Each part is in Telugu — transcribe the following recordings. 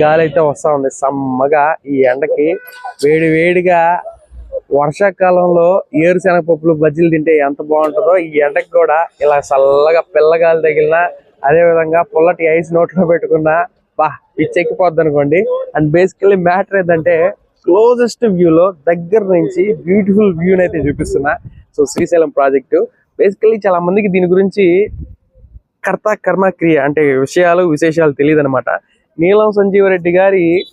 గాలి అయితే వస్తా ఉంది. సమ్మగా ఈ ఎండకి వేడి వేడిగా వర్షాకాలంలో ఏరుశనగ పప్పులు బజ్జీలు తింటే ఎంత బాగుంటుందో ఈ ఎండకి కూడా ఇలా చల్లగా పిల్లగాలి తగిలినా అదే విధంగా పుల్లటి ఐస్ నోట్లో పెట్టుకున్నా బా పిచ్చెక్కిపోద్ది అనుకోండి. అండ్ బేసికల్లీ మ్యాటర్ ఏంటంటే క్లోజెస్ట్ వ్యూలో దగ్గర నుంచి బ్యూటిఫుల్ వ్యూని అయితే చూపిస్తున్నా. సో శ్రీశైలం ప్రాజెక్టు బేసికల్లీ చాలా మందికి దీని గురించి కర్త కర్మ క్రియ అంటే విషయాలు విశేషాలు తెలియదు అనమాట నీలం సంజీవరెడ్డి గారి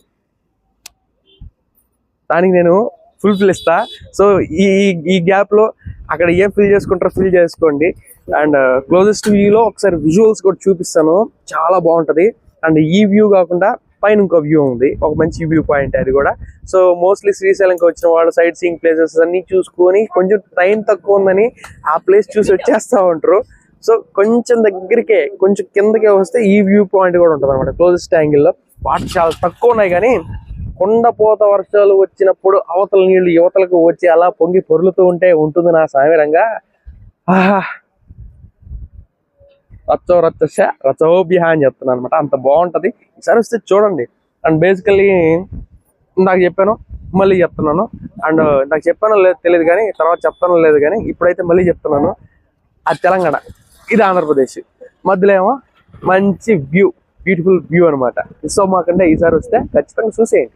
దానికి నేను ఫుల్ ఫిల్ ఇస్తా. సో ఈ ఈ- గ్యాప్లో గ్యాప్లో అక్కడ ఏం ఫిల్ చేసుకుంటారో ఫిల్ చేసుకోండి. అండ్ క్లోజెస్ట్ వ్యూలో ఒకసారి విజువల్స్ కూడా చూపిస్తాను. చాలా బాగుంటది. అండ్ ఈ వ్యూ కాకుండా పైన ఇంకో వ్యూ ఉంది. ఒక మంచి వ్యూ పాయింట్ అది కూడా. సో మోస్ట్లీ శ్రీశైలంకి వచ్చిన వాళ్ళు సైట్ సీయింగ్ ప్లేసెస్ అన్ని చూసుకొని కొంచెం టైం తక్కువ ఉందని ఆ ప్లేస్ చూసి వచ్చేస్తా ఉంటారు. సో కొంచెం దగ్గరికే కొంచెం కిందకే వస్తే ఈ వ్యూ పాయింట్ కూడా ఉంటుంది అనమాట క్లోజెస్ట్ యాంగిల్లో వాటర్ చాలా తక్కువ ఉన్నాయి కానీ కొండపోత వర్షాలు వచ్చినప్పుడు అవతల నీళ్ళు యువతలకు వచ్చి అలా పొంగి పొరులుతూ ఉంటే ఉంటుంది నా సామిరంగా. ఆహా. రచ్చో రచ్చ రచోభ్య అని చెప్తున్నాను అనమాట అంత బాగుంటుంది. ఈసారి వస్తే చూడండి. అండ్ బేసికల్లీ నాకు చెప్పాను మళ్ళీ చెప్తున్నాను. అండ్ నాకు చెప్పానో లేదు తెలియదు కానీ తర్వాత చెప్తానో లేదు కానీ ఇప్పుడైతే మళ్ళీ చెప్తున్నాను. అది తెలంగాణ. ఇది ఆంధ్రప్రదేశ్. మధ్యలో ఏమో మంచి వ్యూ బ్యూటిఫుల్ వ్యూ అనమాట మిస్ అవ్వమాకంటే ఈసారి వస్తే ఖచ్చితంగా చూసేయండి.